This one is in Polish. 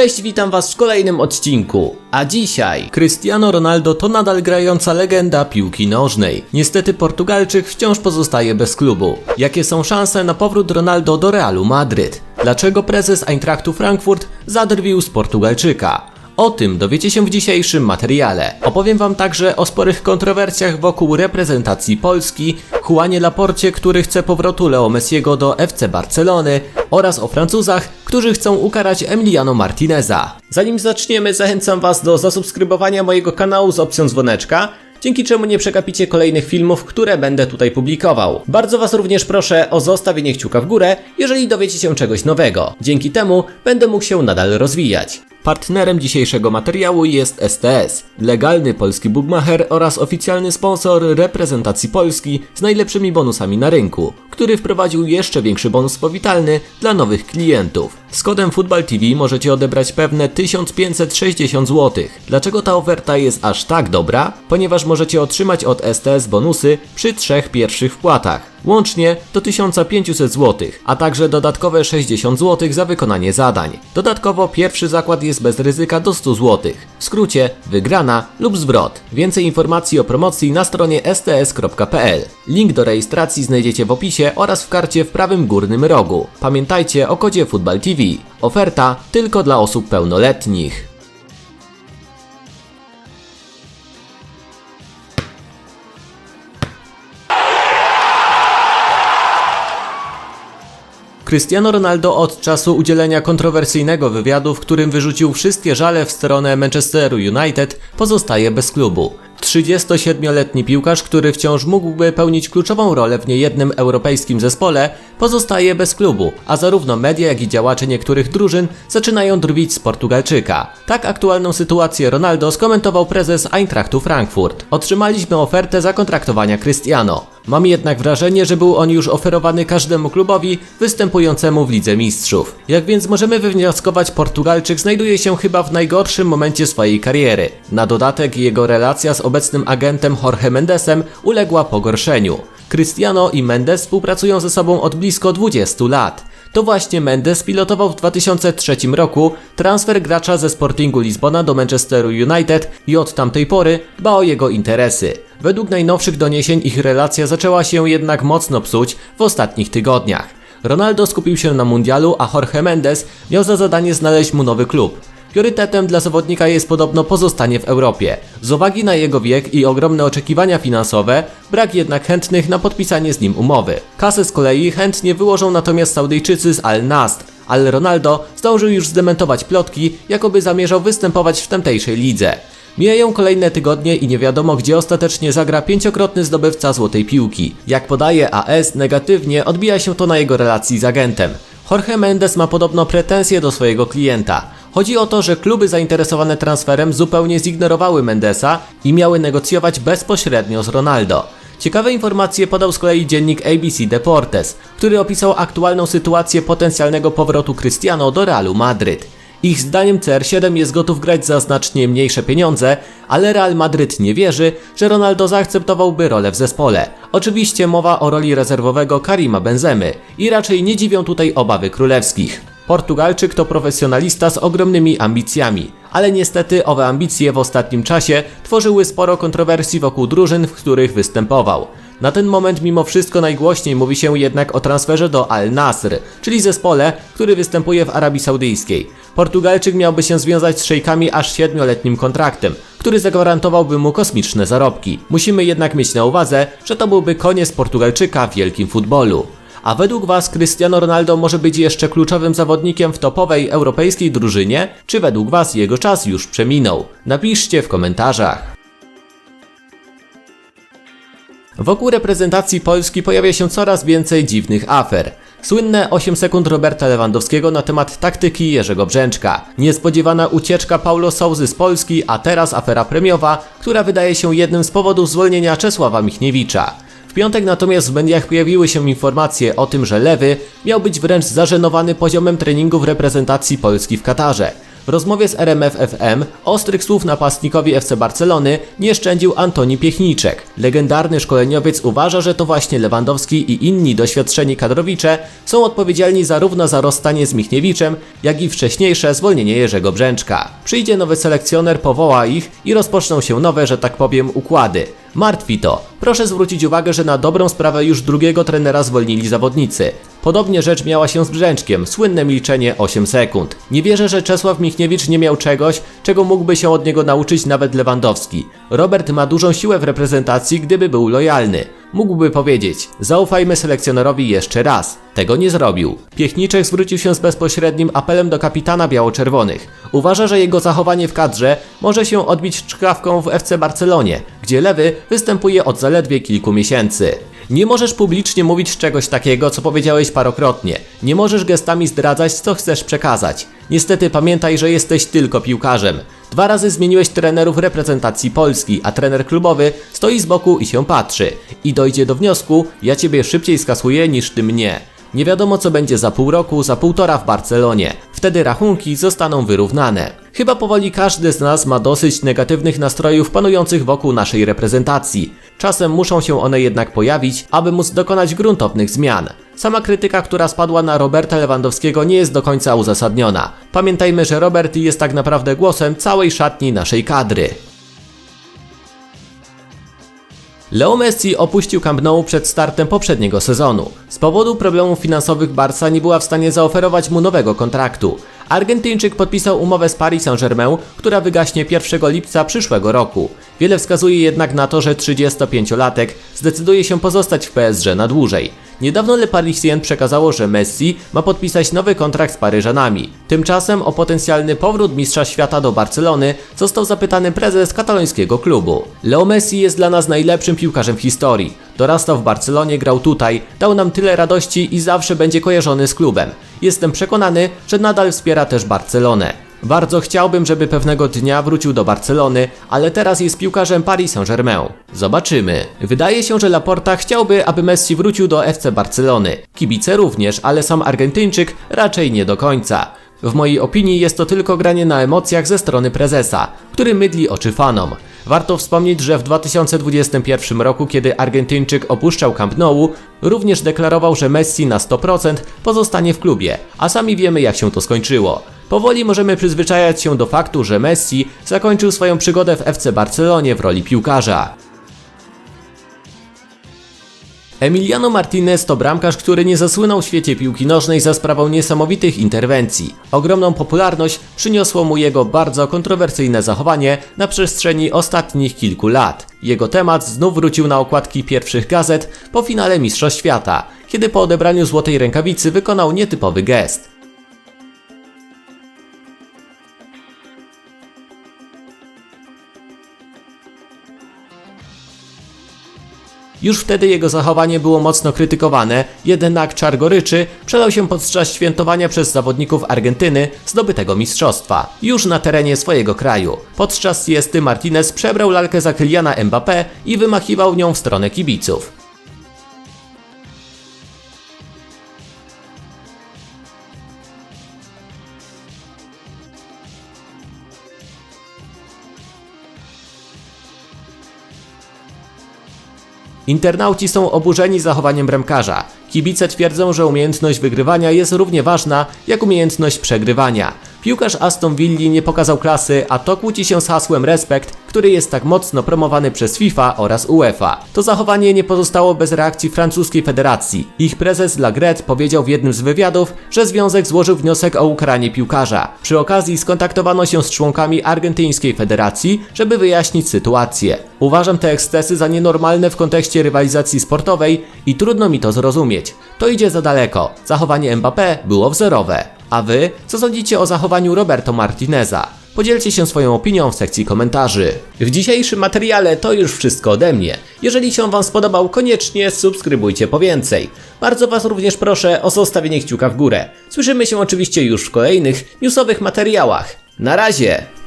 Cześć, witam was w kolejnym odcinku. A dzisiaj Cristiano Ronaldo to nadal grająca legenda piłki nożnej. Niestety Portugalczyk wciąż pozostaje bez klubu. Jakie są szanse na powrót Ronaldo do Realu Madryt? Dlaczego prezes Eintrachtu Frankfurt zadrwił z Portugalczyka? O tym dowiecie się w dzisiejszym materiale. Opowiem Wam także o sporych kontrowersjach wokół reprezentacji Polski, Juanie Laporcie, który chce powrotu Leo Messiego do FC Barcelony oraz o Francuzach, którzy chcą ukarać Emiliano Martineza. Zanim zaczniemy, zachęcam Was do zasubskrybowania mojego kanału z opcją dzwoneczka, dzięki czemu nie przegapicie kolejnych filmów, które będę tutaj publikował. Bardzo Was również proszę o zostawienie kciuka w górę, jeżeli dowiecie się czegoś nowego. Dzięki temu będę mógł się nadal rozwijać. Partnerem dzisiejszego materiału jest STS, legalny polski bookmacher oraz oficjalny sponsor reprezentacji Polski z najlepszymi bonusami na rynku, który wprowadził jeszcze większy bonus powitalny dla nowych klientów. Z kodem FootballTV możecie odebrać pewne 1560 zł. Dlaczego ta oferta jest aż tak dobra? Ponieważ możecie otrzymać od STS bonusy przy trzech pierwszych wpłatach. Łącznie do 1500 zł, a także dodatkowe 60 zł za wykonanie zadań. Dodatkowo pierwszy zakład jest bez ryzyka do 100 zł. W skrócie wygrana lub zwrot. Więcej informacji o promocji na stronie sts.pl. Link do rejestracji znajdziecie w opisie oraz w karcie w prawym górnym rogu. Pamiętajcie o kodzie Football TV. Oferta tylko dla osób pełnoletnich. Cristiano Ronaldo od czasu udzielenia kontrowersyjnego wywiadu, w którym wyrzucił wszystkie żale w stronę Manchesteru United, pozostaje bez klubu. 37-letni piłkarz, który wciąż mógłby pełnić kluczową rolę w niejednym europejskim zespole, pozostaje bez klubu, a zarówno media, jak i działacze niektórych drużyn zaczynają drwić z Portugalczyka. Tak aktualną sytuację Ronaldo skomentował prezes Eintrachtu Frankfurt. Otrzymaliśmy ofertę zakontraktowania Cristiano. Mam jednak wrażenie, że był on już oferowany każdemu klubowi występującemu w Lidze Mistrzów. Jak więc możemy wywnioskować, Portugalczyk znajduje się chyba w najgorszym momencie swojej kariery. Na dodatek jego relacja z obecnym agentem Jorge Mendesem uległa pogorszeniu. Cristiano i Mendes współpracują ze sobą od blisko 20 lat. To właśnie Mendes pilotował w 2003 roku transfer gracza ze Sportingu Lizbona do Manchesteru United i od tamtej pory dba o jego interesy. Według najnowszych doniesień ich relacja zaczęła się jednak mocno psuć w ostatnich tygodniach. Ronaldo skupił się na mundialu, a Jorge Mendes miał za zadanie znaleźć mu nowy klub. Priorytetem dla zawodnika jest podobno pozostanie w Europie. Z uwagi na jego wiek i ogromne oczekiwania finansowe, brak jednak chętnych na podpisanie z nim umowy. Kasę z kolei chętnie wyłożą natomiast Saudyjczycy z Al Nasr, ale Ronaldo zdążył już zdementować plotki, jakoby zamierzał występować w tamtejszej lidze. Mijają kolejne tygodnie i nie wiadomo, gdzie ostatecznie zagra pięciokrotny zdobywca złotej piłki. Jak podaje AS, negatywnie odbija się to na jego relacji z agentem. Jorge Mendes ma podobno pretensje do swojego klienta. Chodzi o to, że kluby zainteresowane transferem zupełnie zignorowały Mendesa i miały negocjować bezpośrednio z Ronaldo. Ciekawe informacje podał z kolei dziennik ABC Deportes, który opisał aktualną sytuację potencjalnego powrotu Cristiano do Realu Madryt. Ich zdaniem CR7 jest gotów grać za znacznie mniejsze pieniądze, ale Real Madryt nie wierzy, że Ronaldo zaakceptowałby rolę w zespole. Oczywiście mowa o roli rezerwowego Karima Benzemy i raczej nie dziwią tutaj obawy królewskich. Portugalczyk to profesjonalista z ogromnymi ambicjami, ale niestety owe ambicje w ostatnim czasie tworzyły sporo kontrowersji wokół drużyn, w których występował. Na ten moment mimo wszystko najgłośniej mówi się jednak o transferze do Al Nasr, czyli zespole, który występuje w Arabii Saudyjskiej. Portugalczyk miałby się związać z szejkami aż 7-letnim kontraktem, który zagwarantowałby mu kosmiczne zarobki. Musimy jednak mieć na uwadze, że to byłby koniec Portugalczyka w wielkim futbolu. A według Was Cristiano Ronaldo może być jeszcze kluczowym zawodnikiem w topowej europejskiej drużynie? Czy według Was jego czas już przeminął? Napiszcie w komentarzach. Wokół reprezentacji Polski pojawia się coraz więcej dziwnych afer. Słynne 8 sekund Roberta Lewandowskiego na temat taktyki Jerzego Brzęczka. Niespodziewana ucieczka Paulo Souzy z Polski, a teraz afera premiowa, która wydaje się jednym z powodów zwolnienia Czesława Michniewicza. W piątek natomiast w mediach pojawiły się informacje o tym, że Lewy miał być wręcz zażenowany poziomem treningu w reprezentacji Polski w Katarze. Rozmowie z RMF FM ostrych słów napastnikowi FC Barcelony nie szczędził Antoni Piechniczek. Legendarny szkoleniowiec uważa, że to właśnie Lewandowski i inni doświadczeni kadrowicze są odpowiedzialni zarówno za rozstanie z Michniewiczem, jak i wcześniejsze zwolnienie Jerzego Brzęczka. Przyjdzie nowy selekcjoner, powoła ich i rozpoczną się nowe, że tak powiem, układy. Martwi to. Proszę zwrócić uwagę, że na dobrą sprawę już drugiego trenera zwolnili zawodnicy. Podobnie rzecz miała się z Brzęczkiem, słynne milczenie 8 sekund. Nie wierzę, że Czesław Michniewicz nie miał czegoś, czego mógłby się od niego nauczyć nawet Lewandowski. Robert ma dużą siłę w reprezentacji, gdyby był lojalny. Mógłby powiedzieć, zaufajmy selekcjonerowi jeszcze raz. Tego nie zrobił. Piechniczek zwrócił się z bezpośrednim apelem do kapitana biało-czerwonych. Uważa, że jego zachowanie w kadrze może się odbić czkawką w FC Barcelonie, gdzie lewy występuje od zaledwie kilku miesięcy. Nie możesz publicznie mówić czegoś takiego, co powiedziałeś parokrotnie. Nie możesz gestami zdradzać, co chcesz przekazać. Niestety pamiętaj, że jesteś tylko piłkarzem. Dwa razy zmieniłeś trenerów reprezentacji Polski, a trener klubowy stoi z boku i się patrzy. I dojdzie do wniosku, ja ciebie szybciej skasuję niż ty mnie. Nie wiadomo co będzie za pół roku, za półtora w Barcelonie. Wtedy rachunki zostaną wyrównane. Chyba powoli każdy z nas ma dosyć negatywnych nastrojów panujących wokół naszej reprezentacji. Czasem muszą się one jednak pojawić, aby móc dokonać gruntownych zmian. Sama krytyka, która spadła na Roberta Lewandowskiego nie jest do końca uzasadniona. Pamiętajmy, że Robert jest tak naprawdę głosem całej szatni naszej kadry. Leo Messi opuścił Camp Nou przed startem poprzedniego sezonu. Z powodu problemów finansowych Barca nie była w stanie zaoferować mu nowego kontraktu. Argentyńczyk podpisał umowę z Paris Saint-Germain, która wygaśnie 1 lipca przyszłego roku. Wiele wskazuje jednak na to, że 35-latek zdecyduje się pozostać w PSG na dłużej. Niedawno Le Parisien przekazało, że Messi ma podpisać nowy kontrakt z Paryżanami. Tymczasem o potencjalny powrót mistrza świata do Barcelony został zapytany prezes katalońskiego klubu. Leo Messi jest dla nas najlepszym piłkarzem w historii. Dorastał w Barcelonie, grał tutaj, dał nam tyle radości i zawsze będzie kojarzony z klubem. Jestem przekonany, że nadal wspiera też Barcelonę. Bardzo chciałbym, żeby pewnego dnia wrócił do Barcelony, ale teraz jest piłkarzem Paris Saint-Germain. Zobaczymy. Wydaje się, że Laporta chciałby, aby Messi wrócił do FC Barcelony. Kibice również, ale sam Argentyńczyk raczej nie do końca. W mojej opinii jest to tylko granie na emocjach ze strony prezesa, który mydli oczy fanom. Warto wspomnieć, że w 2021 roku, kiedy Argentyńczyk opuszczał Camp Nou, również deklarował, że Messi na 100% pozostanie w klubie, a sami wiemy jak się to skończyło. Powoli możemy przyzwyczajać się do faktu, że Messi zakończył swoją przygodę w FC Barcelonie w roli piłkarza. Emiliano Martinez to bramkarz, który nie zasłynął w świecie piłki nożnej za sprawą niesamowitych interwencji. Ogromną popularność przyniosło mu jego bardzo kontrowersyjne zachowanie na przestrzeni ostatnich kilku lat. Jego temat znów wrócił na okładki pierwszych gazet po finale Mistrzostw Świata, kiedy po odebraniu złotej rękawicy wykonał nietypowy gest. Już wtedy jego zachowanie było mocno krytykowane, jednak czar goryczy przelał się podczas świętowania przez zawodników Argentyny zdobytego mistrzostwa, już na terenie swojego kraju. Podczas siesty Martinez przebrał lalkę za Kyliana Mbappé i wymachiwał nią w stronę kibiców. Internauci są oburzeni zachowaniem bramkarza. Kibice twierdzą, że umiejętność wygrywania jest równie ważna jak umiejętność przegrywania. Piłkarz Aston Villa nie pokazał klasy, a to kłóci się z hasłem respekt, który jest tak mocno promowany przez FIFA oraz UEFA. To zachowanie nie pozostało bez reakcji francuskiej federacji. Ich prezes Lagret powiedział w jednym z wywiadów, że związek złożył wniosek o ukaranie piłkarza. Przy okazji skontaktowano się z członkami argentyńskiej federacji, żeby wyjaśnić sytuację. Uważam te ekscesy za nienormalne w kontekście rywalizacji sportowej i trudno mi to zrozumieć. To idzie za daleko. Zachowanie Mbappé było wzorowe. A wy, co sądzicie o zachowaniu Roberto Martineza? Podzielcie się swoją opinią w sekcji komentarzy. W dzisiejszym materiale to już wszystko ode mnie. Jeżeli się Wam spodobał, koniecznie subskrybujcie po więcej. Bardzo Was również proszę o zostawienie kciuka w górę. Słyszymy się oczywiście już w kolejnych newsowych materiałach. Na razie!